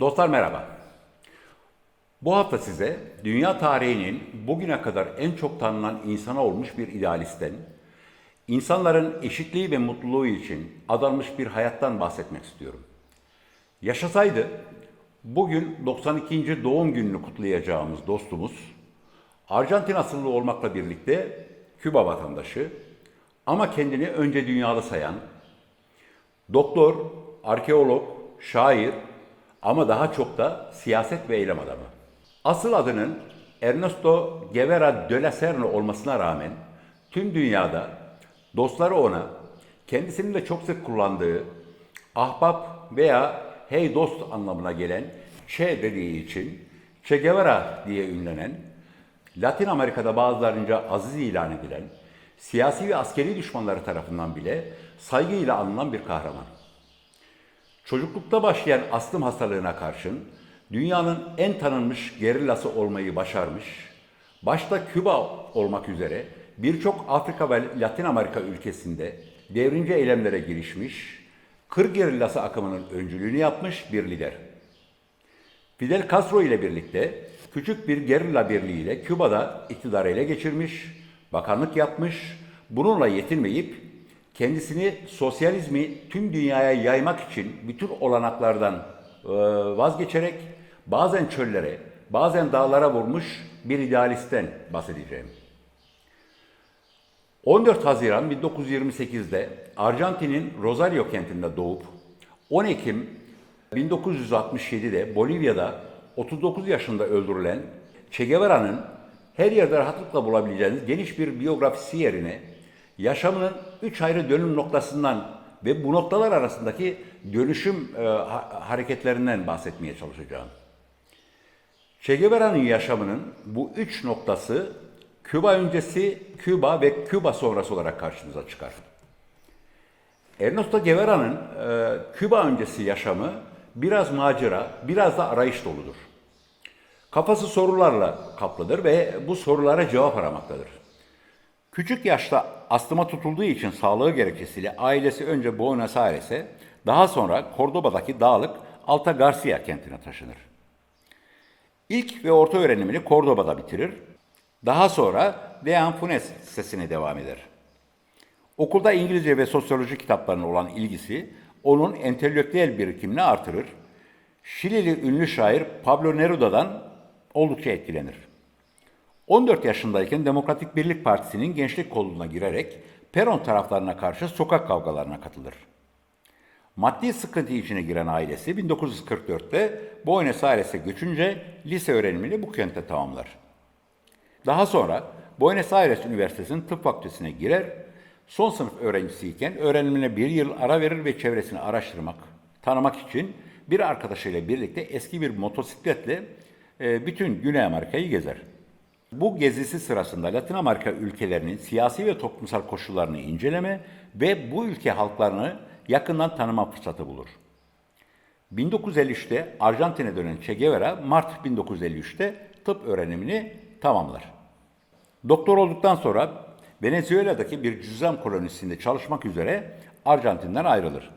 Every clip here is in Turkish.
Dostlar merhaba. Bu hafta size dünya tarihinin bugüne kadar en çok tanınan insana olmuş bir idealistten, insanların eşitliği ve mutluluğu için adanmış bir hayattan bahsetmek istiyorum. Yaşasaydı bugün 92. doğum gününü kutlayacağımız dostumuz Arjantin asıllı olmakla birlikte Küba vatandaşı ama kendini önce dünyalı sayan, doktor, arkeolog, şair ama daha çok da siyaset ve eylem adamı. Asıl adının Ernesto Guevara de la Serna olmasına rağmen tüm dünyada dostları ona kendisinin de çok sık kullandığı ahbap veya hey dost anlamına gelen Che dediği için Che Guevara diye ünlenen, Latin Amerika'da bazılarınca aziz ilan edilen, siyasi ve askeri düşmanları tarafından bile saygıyla anılan bir kahraman. Çocuklukta başlayan astım hastalığına karşın dünyanın en tanınmış gerillası olmayı başarmış, başta Küba olmak üzere birçok Afrika ve Latin Amerika ülkesinde devrimci eylemlere girişmiş, Kır gerillası akımının öncülüğünü yapmış bir lider. Fidel Castro ile birlikte küçük bir gerilla birliğiyle Küba'da iktidarı ele geçirmiş, bakanlık yapmış, bununla yetinmeyip kendisini sosyalizmi tüm dünyaya yaymak için bütün olanaklardan e, vazgeçerek bazen çöllere, bazen dağlara vurmuş bir idealistten bahsedeceğim. 14 Haziran 1928'de Arjantin'in Rosario kentinde doğup 10 Ekim 1967'de Bolivya'da 39 yaşında öldürülen Che Guevara'nın her yerde rahatlıkla bulabileceğiniz geniş bir biyografisi yerine yaşamının üç ayrı dönüm noktasından ve bu noktalar arasındaki dönüşüm e, ha- hareketlerinden bahsetmeye çalışacağım. Che Guevara'nın yaşamının bu üç noktası Küba öncesi, Küba ve Küba sonrası olarak karşımıza çıkar. Ernesto Guevara'nın e, Küba öncesi yaşamı biraz macera, biraz da arayış doludur. Kafası sorularla kaplıdır ve bu sorulara cevap aramaktadır. Küçük yaşta astıma tutulduğu için sağlığı gerekçesiyle ailesi önce Buenos Aires'e, daha sonra Cordoba'daki dağlık Alta Garcia kentine taşınır. İlk ve orta öğrenimini Cordoba'da bitirir. Daha sonra Dean Funes Lisesi'ne devam eder. Okulda İngilizce ve sosyoloji kitaplarına olan ilgisi onun entelektüel birikimini artırır. Şilili ünlü şair Pablo Neruda'dan oldukça etkilenir. 14 yaşındayken Demokratik Birlik Partisi'nin gençlik koluna girerek Peron taraflarına karşı sokak kavgalarına katılır. Maddi sıkıntı içine giren ailesi 1944'te Buenos Aires'e göçünce lise öğrenimini bu kentte tamamlar. Daha sonra Buenos Aires Üniversitesi'nin tıp fakültesine girer, son sınıf öğrencisiyken öğrenimine bir yıl ara verir ve çevresini araştırmak, tanımak için bir arkadaşıyla birlikte eski bir motosikletle e, bütün Güney Amerika'yı gezer. Bu gezisi sırasında Latin Amerika ülkelerinin siyasi ve toplumsal koşullarını inceleme ve bu ülke halklarını yakından tanıma fırsatı bulur. 1953'te Arjantin'e dönen Che Guevara, Mart 1953'te tıp öğrenimini tamamlar. Doktor olduktan sonra Venezuela'daki bir cüzdan kolonisinde çalışmak üzere Arjantin'den ayrılır.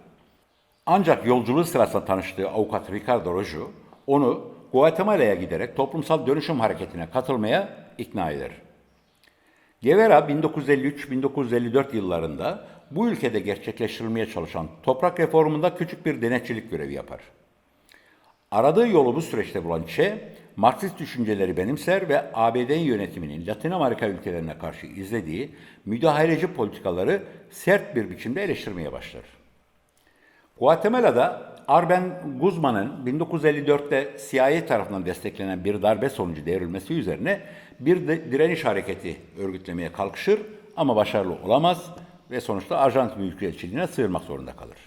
Ancak yolculuğu sırasında tanıştığı avukat Ricardo Rojo onu Guatemala'ya giderek toplumsal dönüşüm hareketine katılmaya ikna eder. Guevara 1953-1954 yıllarında bu ülkede gerçekleştirilmeye çalışan toprak reformunda küçük bir denetçilik görevi yapar. Aradığı yolu bu süreçte bulan Che, Marksist düşünceleri benimser ve ABD yönetiminin Latin Amerika ülkelerine karşı izlediği müdahaleci politikaları sert bir biçimde eleştirmeye başlar. Guatemala'da Arben Guzman'ın 1954'te CIA tarafından desteklenen bir darbe sonucu devrilmesi üzerine bir direniş hareketi örgütlemeye kalkışır ama başarılı olamaz ve sonuçta Arjantin Büyükelçiliğine sığınmak zorunda kalır.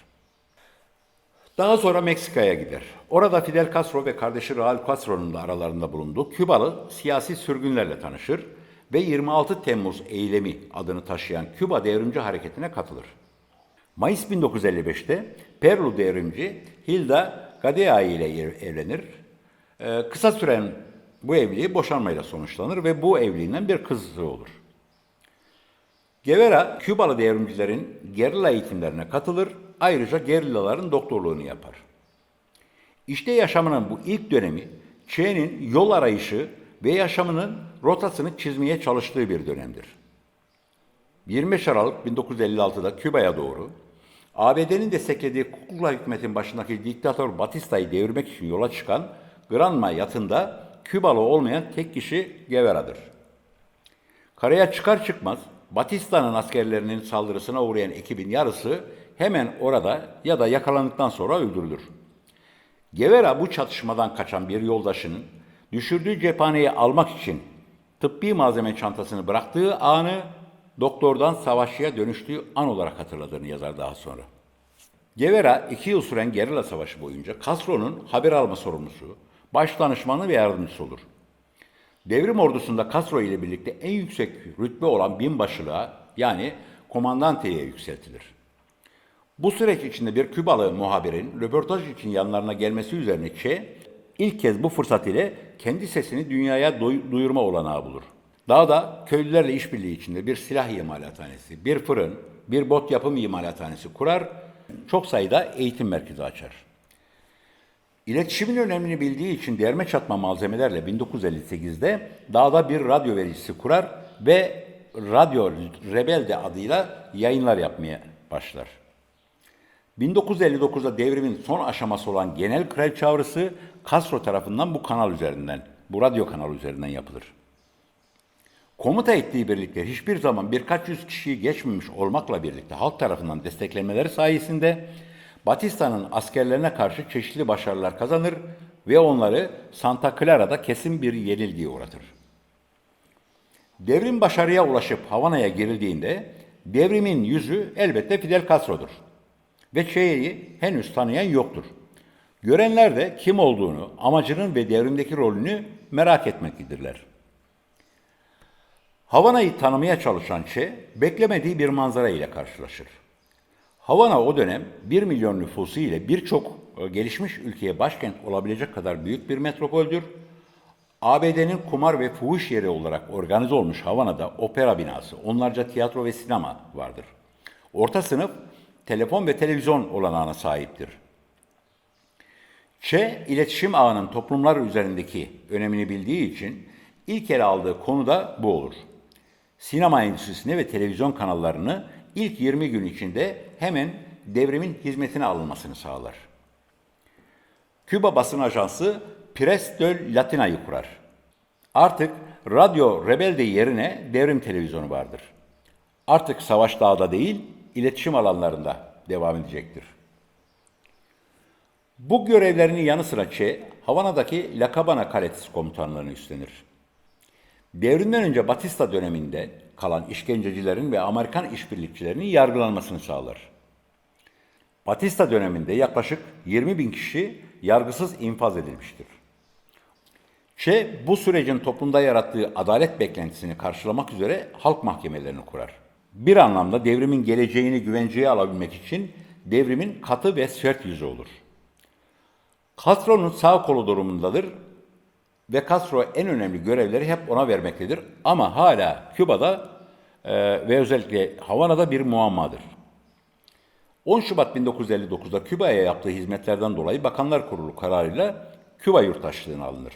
Daha sonra Meksika'ya gider. Orada Fidel Castro ve kardeşi Raul Castro'nun da aralarında bulunduğu Kübalı siyasi sürgünlerle tanışır ve 26 Temmuz eylemi adını taşıyan Küba devrimci hareketine katılır. Mayıs 1955'te Perlu devrimci Hilda Gadea ile ev- evlenir. Ee, kısa süren bu evliliği boşanmayla sonuçlanır ve bu evliliğinden bir kızı olur. Guevara, Kübalı devrimcilerin gerilla eğitimlerine katılır, ayrıca gerillaların doktorluğunu yapar. İşte yaşamının bu ilk dönemi Çe'nin yol arayışı ve yaşamının rotasını çizmeye çalıştığı bir dönemdir. 25 Aralık 1956'da Küba'ya doğru ABD'nin desteklediği kukla hükümetin başındaki diktatör Batista'yı devirmek için yola çıkan Granma yatında Kübalı olmayan tek kişi Guevara'dır. Karaya çıkar çıkmaz Batista'nın askerlerinin saldırısına uğrayan ekibin yarısı hemen orada ya da yakalandıktan sonra öldürülür. Guevara bu çatışmadan kaçan bir yoldaşının düşürdüğü cephaneyi almak için tıbbi malzeme çantasını bıraktığı anı doktordan savaşçıya dönüştüğü an olarak hatırladığını yazar daha sonra. Guevara iki yıl süren gerilla savaşı boyunca Castro'nun haber alma sorumlusu, baş danışmanı ve yardımcısı olur. Devrim ordusunda Castro ile birlikte en yüksek rütbe olan binbaşılığa yani komandanteye yükseltilir. Bu süreç içinde bir Kübalı muhabirin röportaj için yanlarına gelmesi üzerine Che, ilk kez bu fırsat ile kendi sesini dünyaya duy- duyurma olanağı bulur. Daha da köylülerle işbirliği içinde bir silah imalathanesi, bir fırın, bir bot yapım imalathanesi kurar, çok sayıda eğitim merkezi açar. İletişimin önemini bildiği için derme çatma malzemelerle 1958'de dağda bir radyo vericisi kurar ve Radyo Rebelde adıyla yayınlar yapmaya başlar. 1959'da devrimin son aşaması olan genel krel çağrısı Castro tarafından bu kanal üzerinden, bu radyo kanalı üzerinden yapılır. Komuta ettiği birlikler hiçbir zaman birkaç yüz kişiyi geçmemiş olmakla birlikte halk tarafından desteklenmeleri sayesinde Batista'nın askerlerine karşı çeşitli başarılar kazanır ve onları Santa Clara'da kesin bir yenilgiye uğratır. Devrim başarıya ulaşıp Havana'ya girildiğinde devrimin yüzü elbette Fidel Castro'dur. Ve Che'yi henüz tanıyan yoktur. Görenler de kim olduğunu, amacının ve devrimdeki rolünü merak etmektedirler. Havana'yı tanımaya çalışan Che, beklemediği bir manzara ile karşılaşır. Havana o dönem 1 milyon nüfusu ile birçok e, gelişmiş ülkeye başkent olabilecek kadar büyük bir metropoldür. ABD'nin kumar ve fuhuş yeri olarak organize olmuş Havana'da opera binası, onlarca tiyatro ve sinema vardır. Orta sınıf telefon ve televizyon olanağına sahiptir. Che, iletişim ağının toplumlar üzerindeki önemini bildiği için ilk ele aldığı konu da bu olur. Sinema endüstrisini ve televizyon kanallarını ilk 20 gün içinde hemen devrimin hizmetine alınmasını sağlar. Küba basın ajansı Pres de Latina'yı kurar. Artık Radyo Rebelde yerine devrim televizyonu vardır. Artık savaş dağda değil, iletişim alanlarında devam edecektir. Bu görevlerinin yanı sıra Che, Havana'daki La Cabana Karetisi komutanlığını üstlenir. Devrimden önce Batista döneminde kalan işkencecilerin ve Amerikan işbirlikçilerinin yargılanmasını sağlar. Batista döneminde yaklaşık 20 bin kişi yargısız infaz edilmiştir. Che bu sürecin toplumda yarattığı adalet beklentisini karşılamak üzere halk mahkemelerini kurar. Bir anlamda devrimin geleceğini güvenceye alabilmek için devrimin katı ve sert yüzü olur. Castro'nun sağ kolu durumundadır ve Castro en önemli görevleri hep ona vermektedir. Ama hala Küba'da e, ve özellikle Havana'da bir muammadır. 10 Şubat 1959'da Küba'ya yaptığı hizmetlerden dolayı Bakanlar Kurulu kararıyla Küba yurttaşlığına alınır.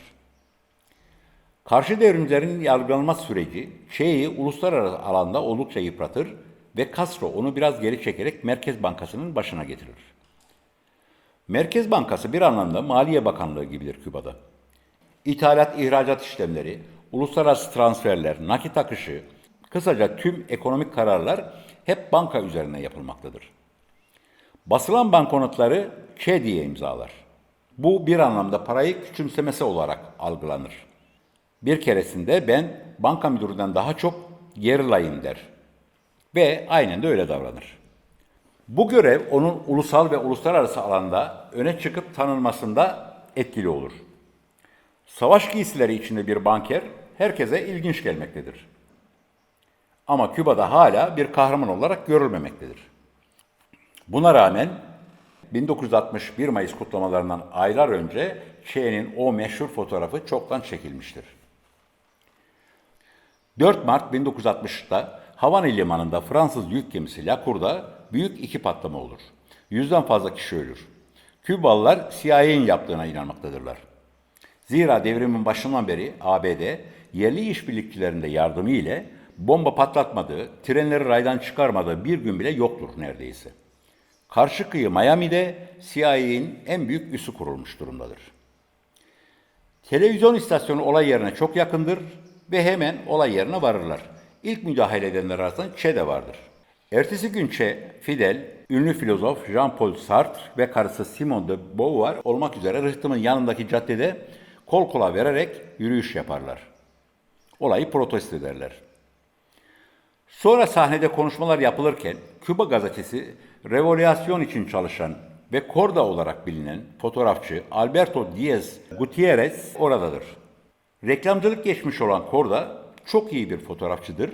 Karşı devrimcilerin yargılanma süreci Che'yi uluslararası alanda oldukça yıpratır ve Castro onu biraz geri çekerek Merkez Bankası'nın başına getirir. Merkez Bankası bir anlamda Maliye Bakanlığı gibidir Küba'da. İthalat, ihracat işlemleri, uluslararası transferler, nakit akışı, kısaca tüm ekonomik kararlar hep banka üzerine yapılmaktadır. Basılan banknotları Che diye imzalar. Bu bir anlamda parayı küçümsemesi olarak algılanır. Bir keresinde ben banka müdüründen daha çok gerilayım der. Ve aynen de öyle davranır. Bu görev onun ulusal ve uluslararası alanda öne çıkıp tanınmasında etkili olur. Savaş giysileri içinde bir banker herkese ilginç gelmektedir. Ama Küba'da hala bir kahraman olarak görülmemektedir. Buna rağmen 1961 Mayıs kutlamalarından aylar önce Che'nin o meşhur fotoğrafı çoktan çekilmiştir. 4 Mart 1960'da Havana limanında Fransız yük gemisi La Cour'da büyük iki patlama olur. Yüzden fazla kişi ölür. Kübalılar CIA'nin yaptığına inanmaktadırlar. Zira devrimin başından beri ABD yerli işbirlikçilerinde yardımı ile bomba patlatmadığı, trenleri raydan çıkarmadığı bir gün bile yoktur neredeyse. Karşı kıyı Miami'de CIA'nin en büyük üssü kurulmuş durumdadır. Televizyon istasyonu olay yerine çok yakındır ve hemen olay yerine varırlar. İlk müdahale edenler arasında Che de vardır. Ertesi gün Che, Fidel, ünlü filozof Jean-Paul Sartre ve karısı Simone de Beauvoir olmak üzere rıhtımın yanındaki caddede kol kola vererek yürüyüş yaparlar. Olayı protesto ederler. Sonra sahnede konuşmalar yapılırken Küba gazetesi revolüasyon için çalışan ve Korda olarak bilinen fotoğrafçı Alberto Diaz Gutierrez oradadır. Reklamcılık geçmiş olan Korda çok iyi bir fotoğrafçıdır.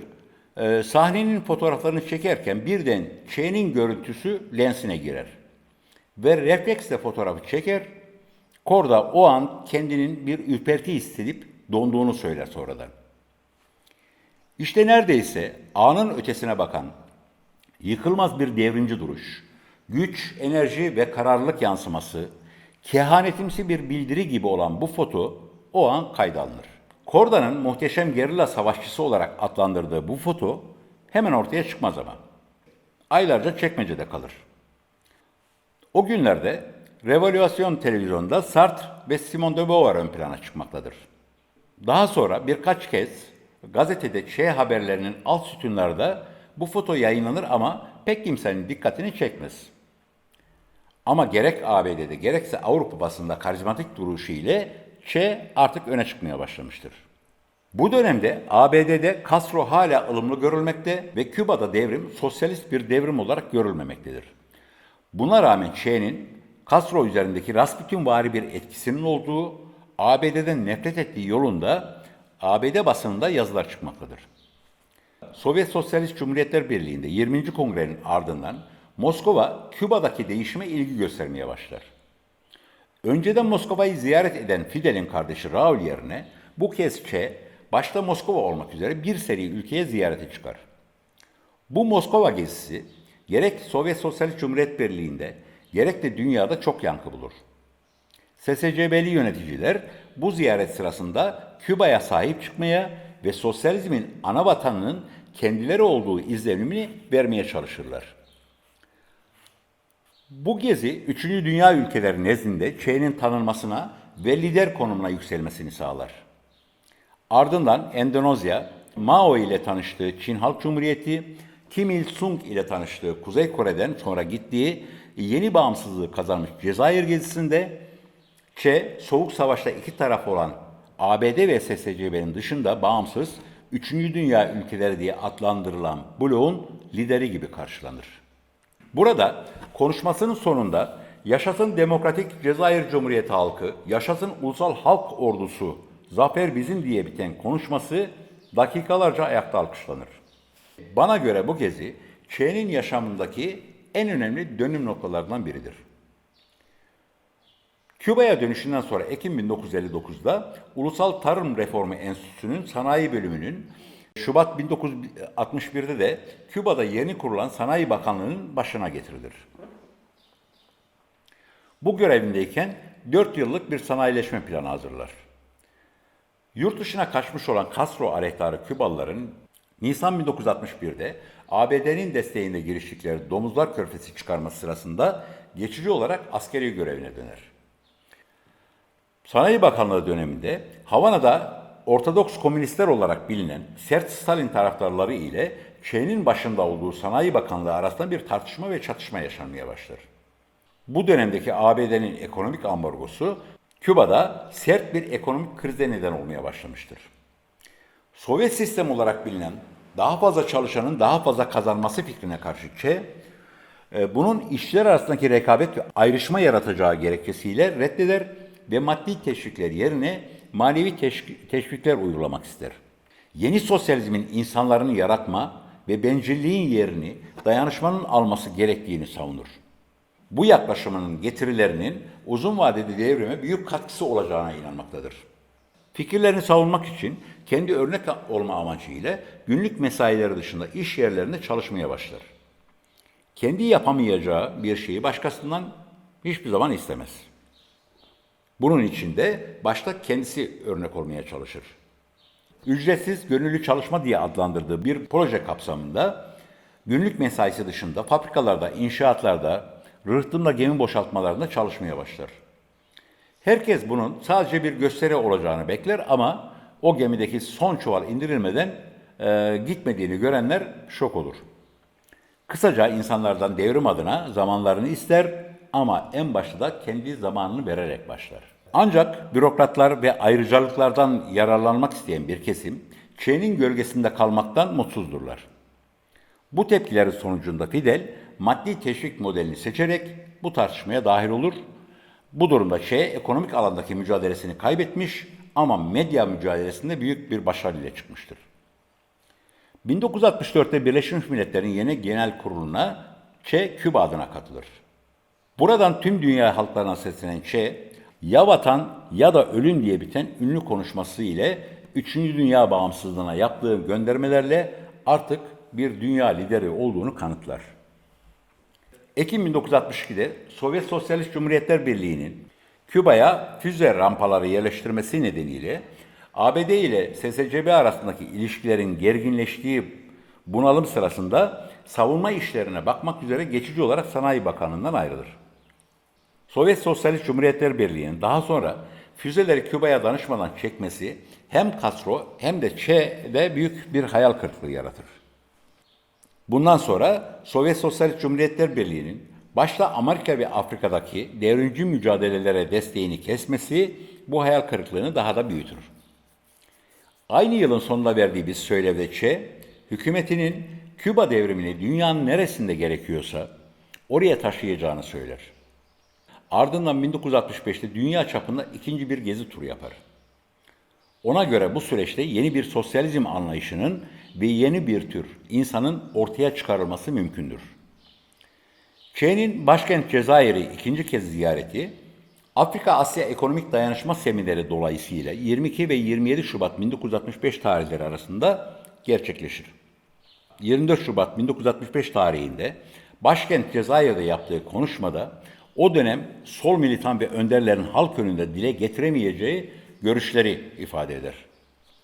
Ee, sahnenin fotoğraflarını çekerken birden Ç'nin görüntüsü lensine girer. Ve refleksle fotoğrafı çeker. Korda o an kendinin bir ürperti hissedip donduğunu söyler sonradan. İşte neredeyse anın ötesine bakan, yıkılmaz bir devrimci duruş, güç, enerji ve kararlılık yansıması, kehanetimsi bir bildiri gibi olan bu foto o an kayda alınır. Korda'nın muhteşem gerilla savaşçısı olarak adlandırdığı bu foto hemen ortaya çıkmaz ama. Aylarca çekmecede kalır. O günlerde Revolüasyon televizyonda Sartre ve Simone de Beauvoir ön plana çıkmaktadır. Daha sonra birkaç kez gazetede şey haberlerinin alt sütunlarda bu foto yayınlanır ama pek kimsenin dikkatini çekmez. Ama gerek ABD'de gerekse Avrupa basında karizmatik duruşu ile Che artık öne çıkmaya başlamıştır. Bu dönemde ABD'de Castro hala ılımlı görülmekte ve Küba'da devrim sosyalist bir devrim olarak görülmemektedir. Buna rağmen Che'nin Castro üzerindeki Rasputin bir etkisinin olduğu, ABD'den nefret ettiği yolunda ABD basınında yazılar çıkmaktadır. Sovyet Sosyalist Cumhuriyetler Birliği'nde 20. Kongre'nin ardından Moskova, Küba'daki değişime ilgi göstermeye başlar. Önceden Moskova'yı ziyaret eden Fidel'in kardeşi Raul yerine bu kez Che, başta Moskova olmak üzere bir seri ülkeye ziyarete çıkar. Bu Moskova gezisi gerek Sovyet Sosyalist Cumhuriyet Birliği'nde gerek de dünyada çok yankı bulur. SSCB'li yöneticiler bu ziyaret sırasında Küba'ya sahip çıkmaya ve sosyalizmin ana vatanının kendileri olduğu izlenimini vermeye çalışırlar. Bu gezi 3. Dünya ülkeleri nezdinde Che'nin tanınmasına ve lider konumuna yükselmesini sağlar. Ardından Endonezya, Mao ile tanıştığı Çin Halk Cumhuriyeti, Kim Il-sung ile tanıştığı Kuzey Kore'den sonra gittiği yeni bağımsızlığı kazanmış Cezayir gezisinde Che, Soğuk Savaş'ta iki taraf olan ABD ve SSCB'nin dışında bağımsız 3. Dünya ülkeleri diye adlandırılan bloğun lideri gibi karşılanır. Burada konuşmasının sonunda yaşasın demokratik Cezayir Cumhuriyeti halkı, yaşasın ulusal halk ordusu, zafer bizim diye biten konuşması dakikalarca ayakta alkışlanır. Bana göre bu gezi Çe'nin yaşamındaki en önemli dönüm noktalarından biridir. Küba'ya dönüşünden sonra Ekim 1959'da Ulusal Tarım Reformu Enstitüsü'nün sanayi bölümünün Şubat 1961'de de Küba'da yeni kurulan Sanayi Bakanlığı'nın başına getirilir. Bu görevindeyken 4 yıllık bir sanayileşme planı hazırlar. Yurt dışına kaçmış olan Castro aleyhtarı Kübalıların Nisan 1961'de ABD'nin desteğinde giriştikleri Domuzlar Körfezi çıkarması sırasında geçici olarak askeri görevine döner. Sanayi Bakanlığı döneminde Havana'da Ortodoks komünistler olarak bilinen sert Stalin taraftarları ile Çe'nin başında olduğu Sanayi Bakanlığı arasında bir tartışma ve çatışma yaşanmaya başlar. Bu dönemdeki ABD'nin ekonomik ambargosu Küba'da sert bir ekonomik krize neden olmaya başlamıştır. Sovyet sistem olarak bilinen daha fazla çalışanın daha fazla kazanması fikrine karşı Çe, e, bunun işçiler arasındaki rekabet ve ayrışma yaratacağı gerekçesiyle reddeder ve maddi teşvikler yerine manevi teşvikler uygulamak ister. Yeni sosyalizmin insanların yaratma ve bencilliğin yerini dayanışmanın alması gerektiğini savunur. Bu yaklaşımının getirilerinin uzun vadede devrime büyük katkısı olacağına inanmaktadır. Fikirlerini savunmak için kendi örnek olma amacıyla günlük mesaileri dışında iş yerlerinde çalışmaya başlar. Kendi yapamayacağı bir şeyi başkasından hiçbir zaman istemez. Bunun için de başta kendisi örnek olmaya çalışır. Ücretsiz gönüllü çalışma diye adlandırdığı bir proje kapsamında günlük mesaisi dışında fabrikalarda, inşaatlarda, rıhtımla gemi boşaltmalarında çalışmaya başlar. Herkes bunun sadece bir gösteri olacağını bekler ama o gemideki son çuval indirilmeden e, gitmediğini görenler şok olur. Kısaca insanlardan devrim adına zamanlarını ister ama en başta da kendi zamanını vererek başlar. Ancak bürokratlar ve ayrıcalıklardan yararlanmak isteyen bir kesim Ç'nin gölgesinde kalmaktan mutsuzdurlar. Bu tepkilerin sonucunda Fidel maddi teşvik modelini seçerek bu tartışmaya dahil olur. Bu durumda Che ekonomik alandaki mücadelesini kaybetmiş ama medya mücadelesinde büyük bir başarıyla çıkmıştır. 1964'te Birleşmiş Milletler'in yeni genel kuruluna Che Küba adına katılır. Buradan tüm dünya halklarına seslenen Che, ya vatan ya da ölüm diye biten ünlü konuşması ile 3. Dünya bağımsızlığına yaptığı göndermelerle artık bir dünya lideri olduğunu kanıtlar. Ekim 1962'de Sovyet Sosyalist Cumhuriyetler Birliği'nin Küba'ya füze rampaları yerleştirmesi nedeniyle ABD ile SSCB arasındaki ilişkilerin gerginleştiği bunalım sırasında savunma işlerine bakmak üzere geçici olarak Sanayi Bakanlığı'ndan ayrılır. Sovyet Sosyalist Cumhuriyetler Birliği'nin daha sonra füzeleri Küba'ya danışmadan çekmesi hem Castro hem de Che'de büyük bir hayal kırıklığı yaratır. Bundan sonra Sovyet Sosyalist Cumhuriyetler Birliği'nin başta Amerika ve Afrika'daki devrimci mücadelelere desteğini kesmesi bu hayal kırıklığını daha da büyütür. Aynı yılın sonunda verdiği bir söylevde Che, hükümetinin Küba devrimini dünyanın neresinde gerekiyorsa oraya taşıyacağını söyler. Ardından 1965'te dünya çapında ikinci bir gezi turu yapar. Ona göre bu süreçte yeni bir sosyalizm anlayışının ve yeni bir tür insanın ortaya çıkarılması mümkündür. Çe'nin başkent Cezayir'i ikinci kez ziyareti, Afrika-Asya Ekonomik Dayanışma Semineri dolayısıyla 22 ve 27 Şubat 1965 tarihleri arasında gerçekleşir. 24 Şubat 1965 tarihinde başkent Cezayir'de yaptığı konuşmada o dönem sol militan ve önderlerin halk önünde dile getiremeyeceği görüşleri ifade eder.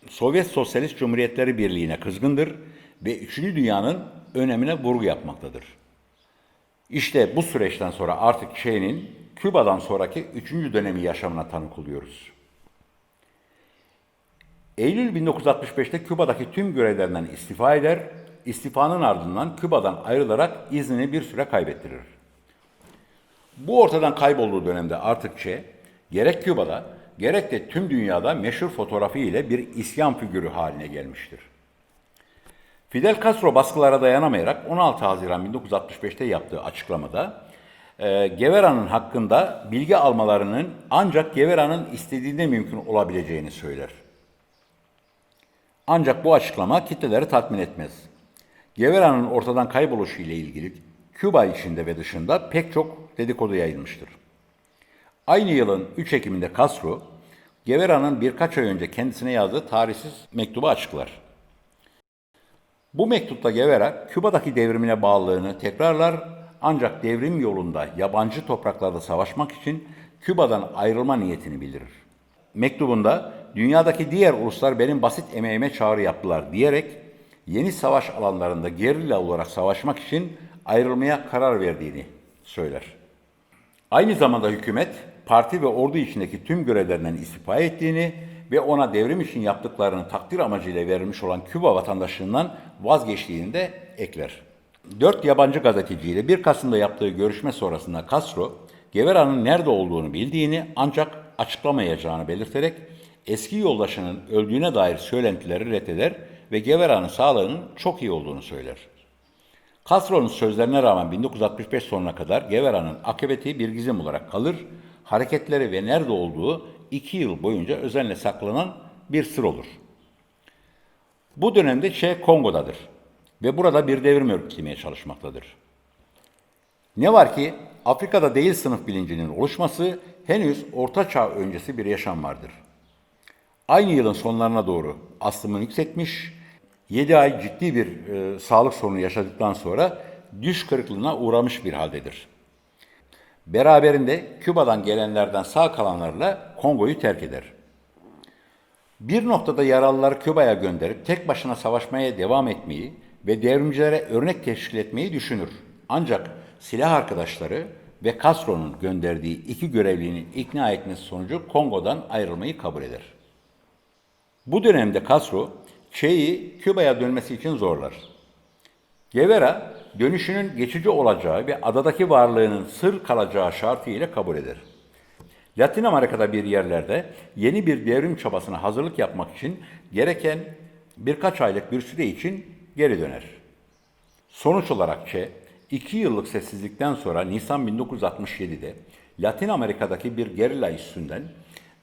Sovyet Sosyalist Cumhuriyetleri Birliği'ne kızgındır ve Üçüncü Dünya'nın önemine vurgu yapmaktadır. İşte bu süreçten sonra artık Che'nin Küba'dan sonraki üçüncü dönemi yaşamına tanık oluyoruz. Eylül 1965'te Küba'daki tüm görevlerinden istifa eder, istifanın ardından Küba'dan ayrılarak iznini bir süre kaybettirir. Bu ortadan kaybolduğu dönemde artık Che, gerek Küba'da gerek de tüm dünyada meşhur fotoğrafı ile bir isyan figürü haline gelmiştir. Fidel Castro baskılara dayanamayarak 16 Haziran 1965'te yaptığı açıklamada e, Guevara'nın hakkında bilgi almalarının ancak Guevara'nın istediğinde mümkün olabileceğini söyler. Ancak bu açıklama kitleleri tatmin etmez. Guevara'nın ortadan kayboluşu ile ilgili Küba içinde ve dışında pek çok dedikodu yayılmıştır. Aynı yılın 3 Ekim'inde Castro, Guevara'nın birkaç ay önce kendisine yazdığı tarihsiz mektubu açıklar. Bu mektupta Guevara, Küba'daki devrimine bağlılığını tekrarlar ancak devrim yolunda yabancı topraklarda savaşmak için Küba'dan ayrılma niyetini bildirir. Mektubunda dünyadaki diğer uluslar benim basit emeğime çağrı yaptılar diyerek yeni savaş alanlarında gerilla olarak savaşmak için ayrılmaya karar verdiğini söyler. Aynı zamanda hükümet parti ve ordu içindeki tüm görevlerinden istifa ettiğini ve ona devrim için yaptıklarını takdir amacıyla verilmiş olan Küba vatandaşlığından vazgeçtiğini de ekler. Dört yabancı gazeteciyle 1 Kasım'da yaptığı görüşme sonrasında Castro, Guevara'nın nerede olduğunu bildiğini ancak açıklamayacağını belirterek eski yoldaşının öldüğüne dair söylentileri reddeder ve Guevara'nın sağlığının çok iyi olduğunu söyler. Castro'nun sözlerine rağmen 1965 sonuna kadar Guevara'nın akıbeti bir gizem olarak kalır, hareketleri ve nerede olduğu iki yıl boyunca özenle saklanan bir sır olur. Bu dönemde Che Kongo'dadır ve burada bir devrim örgütlemeye çalışmaktadır. Ne var ki Afrika'da değil sınıf bilincinin oluşması henüz Orta Çağ öncesi bir yaşam vardır. Aynı yılın sonlarına doğru aslımını yükseltmiş, 7 ay ciddi bir e, sağlık sorunu yaşadıktan sonra düş kırıklığına uğramış bir haldedir. Beraberinde Küba'dan gelenlerden sağ kalanlarla Kongo'yu terk eder. Bir noktada yaralıları Küba'ya gönderip tek başına savaşmaya devam etmeyi ve devrimcilere örnek teşkil etmeyi düşünür. Ancak silah arkadaşları ve Castro'nun gönderdiği iki görevlinin ikna etmesi sonucu Kongo'dan ayrılmayı kabul eder. Bu dönemde Castro, Che'yi Küba'ya dönmesi için zorlar. Guevara, dönüşünün geçici olacağı ve adadaki varlığının sır kalacağı şartı ile kabul eder. Latin Amerika'da bir yerlerde yeni bir devrim çabasına hazırlık yapmak için gereken birkaç aylık bir süre için geri döner. Sonuç olarak Che, iki yıllık sessizlikten sonra Nisan 1967'de Latin Amerika'daki bir gerilla üssünden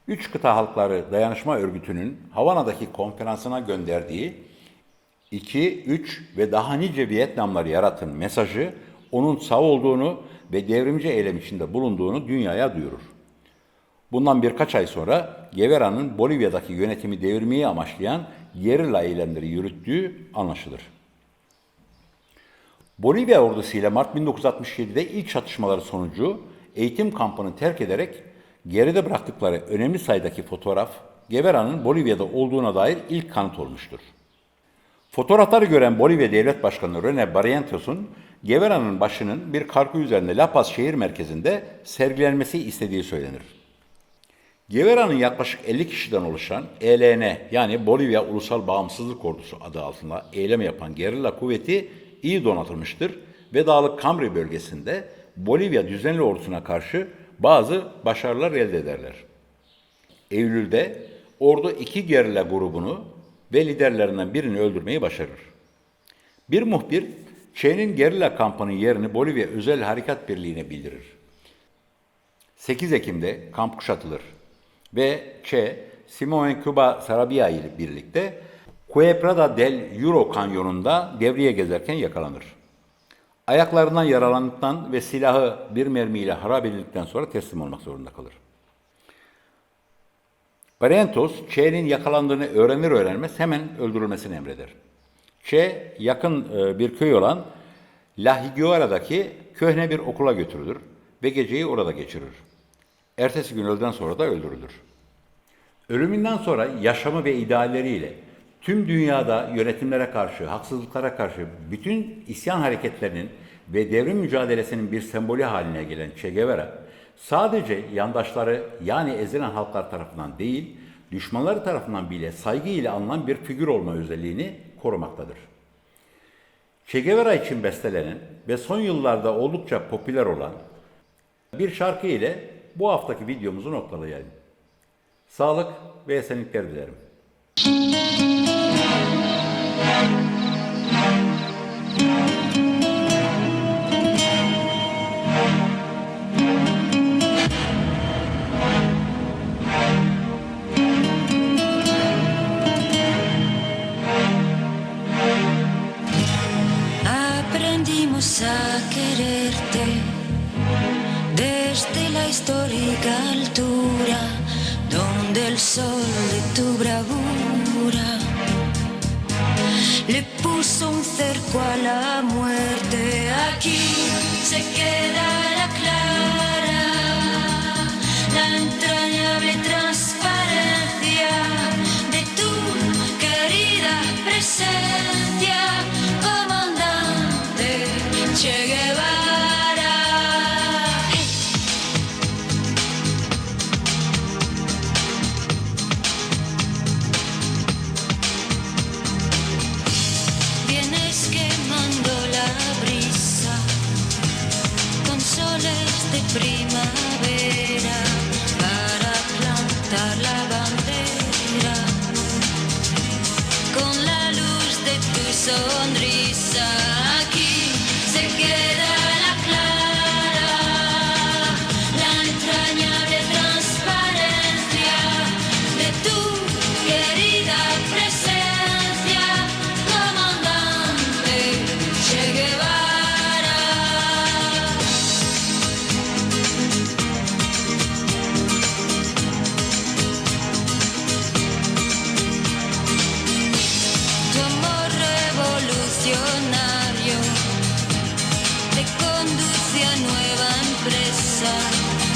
Üç Kıta Halkları Dayanışma Örgütü'nün Havana'daki konferansına gönderdiği 2, 3 ve daha nice Vietnamlar yaratın mesajı onun sağ olduğunu ve devrimci eylem içinde bulunduğunu dünyaya duyurur. Bundan birkaç ay sonra Guevara'nın Bolivya'daki yönetimi devirmeyi amaçlayan gerilla eylemleri yürüttüğü anlaşılır. Bolivya ordusuyla Mart 1967'de ilk çatışmaları sonucu eğitim kampını terk ederek geride bıraktıkları önemli sayıdaki fotoğraf Guevara'nın Bolivya'da olduğuna dair ilk kanıt olmuştur. Fotoğrafları gören Bolivya Devlet Başkanı René Barrientos'un Guevara'nın başının bir kargı üzerinde La Paz şehir merkezinde sergilenmesi istediği söylenir. Guevara'nın yaklaşık 50 kişiden oluşan ELN yani Bolivya Ulusal Bağımsızlık Ordusu adı altında eylem yapan gerilla kuvveti iyi donatılmıştır ve Dağlık Kamri bölgesinde Bolivya düzenli ordusuna karşı bazı başarılar elde ederler. Eylül'de ordu iki gerilla grubunu ve liderlerinden birini öldürmeyi başarır. Bir muhbir, Çe'nin gerilla kampının yerini Bolivya Özel Harekat Birliği'ne bildirir. 8 Ekim'de kamp kuşatılır ve Che, Simon Cuba Sarabia ile birlikte Cueprada del Euro kanyonunda devriye gezerken yakalanır. Ayaklarından yaralandıktan ve silahı bir mermiyle harap edildikten sonra teslim olmak zorunda kalır. Parentos, Che'nin yakalandığını öğrenir öğrenmez hemen öldürülmesini emreder. Che, yakın e, bir köy olan La Higuera'daki köhne bir okula götürülür ve geceyi orada geçirir. Ertesi gün öğleden sonra da öldürülür. Ölümünden sonra yaşamı ve idealleriyle tüm dünyada yönetimlere karşı, haksızlıklara karşı bütün isyan hareketlerinin ve devrim mücadelesinin bir sembolü haline gelen Che Guevara, sadece yandaşları yani ezilen halklar tarafından değil, düşmanları tarafından bile saygı ile anılan bir figür olma özelliğini korumaktadır. Che Guevara için bestelenen ve son yıllarda oldukça popüler olan bir şarkı ile bu haftaki videomuzu noktalayalım. Sağlık ve esenlikler dilerim. Aprendimos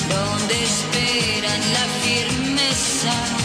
donde esperan la firmeza.